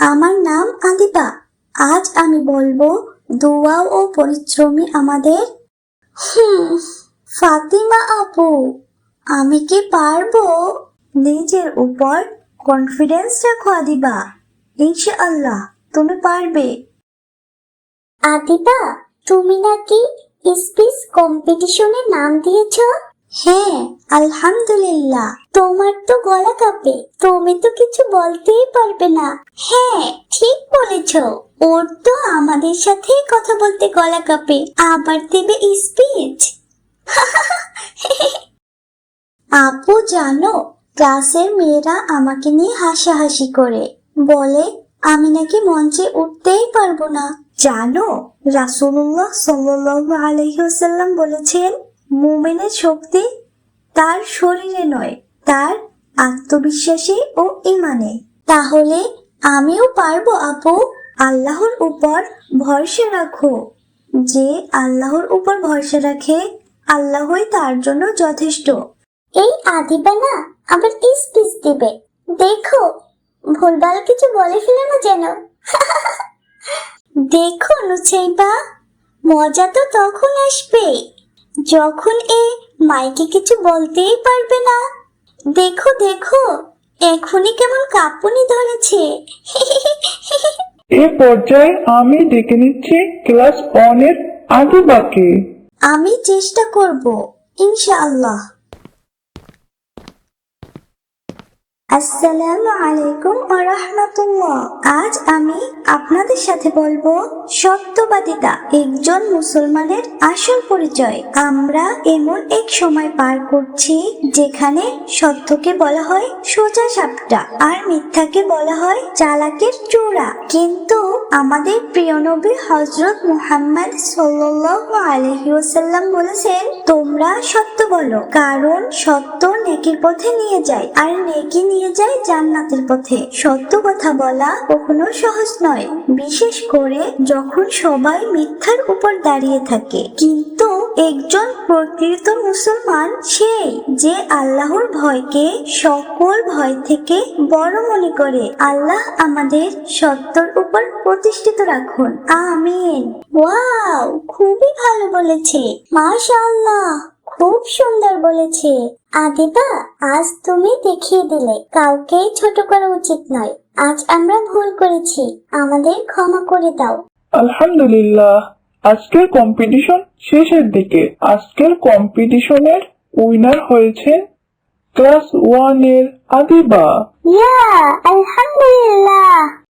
আমার নাম আদিবা আজ আমি বলব দোয়া ও পরিশ্রমী আমাদের। হুম। ফাতিমা আপু আমি কি পারব? নিজের উপর কনফিডেন্স রাখো আদিবা। ইনশাআল্লাহ তুমি পারবে। আদিবা তুমি নাকি স্পিচ কম্পিটিশনে নাম দিয়েছ? হ্যাঁ আলহামদুলিল্লাহ। তোমার তো গলা কাঁপে, তুমি তো কিছু বলতেই পারবে না। হ্যাঁ ঠিক বলেছ। ওর তো আমাদের সাথে কথা বলতে গলা কাঁপে, আবার দেবে স্পিচ আপু, জানো, ক্লাসের মেয়েরা আমাকে নিয়ে হাসাহাসি করে। বলে, আমি নাকি মঞ্চে উঠতেই পারব না। জানো, রাসূলুল্লাহ সাল্লাল্লাহু আলাইহি ওয়াসাল্লাম বলেছেন মুমিনের শক্তি তার শরীরে নয়, তার আত্মবিশ্বাসে ও ইমানে। তাহলে আমিও পারব, আপু? আল্লাহর উপর ভরসা রাখো। যে আল্লাহর উপর ভরসা রাখে, আল্লাহই তার জন্য যথেষ্ট। এই আদিবা না আবার স্পিচ দিবে। দেখো, ভুলভাল কিছু বলে ফেলে না যেন। দেখো নুচাইবা মজা তো তখন আসবে যখন এ মাইকে কিছু বলতেই পারবে না। দেখো দেখো এখনই কেমন কাঁপুনি ধরেছে। এ পর্যায়ে আমি ডেকে নিচ্ছি ক্লাস ওয়ানের আদিবাকে আমি চেষ্টা করব ইনশাআল্লাহ। আসসালামু আলাইকুম রাহমাতুল্লাহ। আজ আমি আপনাদের সাথে বলব সত্যবাদিতা, একজন মুসলমানের আসল পরিচয়। আমরা এমন এক সময় পার করছি যেখানে সত্যকে বলা হয় সোজা সাপটা আর মিথ্যাকে বলা হয় চালাকের চূড়া। কিন্তু আমাদের প্রিয় নবী হজরত মুহাম্মদ সাল্লাল্লাহু আলাইহি ওয়াসাল্লাম বলেছেন, তোমরা সত্য বলো, কারণ সত্য নেকির পথে নিয়ে যায় আর নেকি নিয়ে যায় জান্নাতের পথে। সত্য কথা বলা কখনো সহজ নয়। বিশেষ করে যখন সবাই মিথ্যার উপর দাঁড়িয়ে থাকে। কিন্তু একজন প্রকৃত মুসলমান সেই যে আল্লাহর ভয়কে সকল ভয় থেকে বড় মনে করে। আল্লাহ আমাদের সত্যর উপর প্রতিষ্ঠিত রাখুন। আমিন। ওয়াও, খুবই ভালো বলেছে। মাশাআল্লাহ। বলেছে আদিবা আজ তুমি দেখিয়ে দিলে। কাউকেই ছোট করা উচিত নয়। আজ আমরা ভুল করেছি। আমাদের ক্ষমা করে দাও। আলহামদুলিল্লাহ। আজকের কম্পিটিশন শেষের দিকে। আজকের কম্পিটিশনের উইনার হয়েছে ক্লাস ওয়ানের আদিবা। ইয়া আলহামদুলিল্লাহ।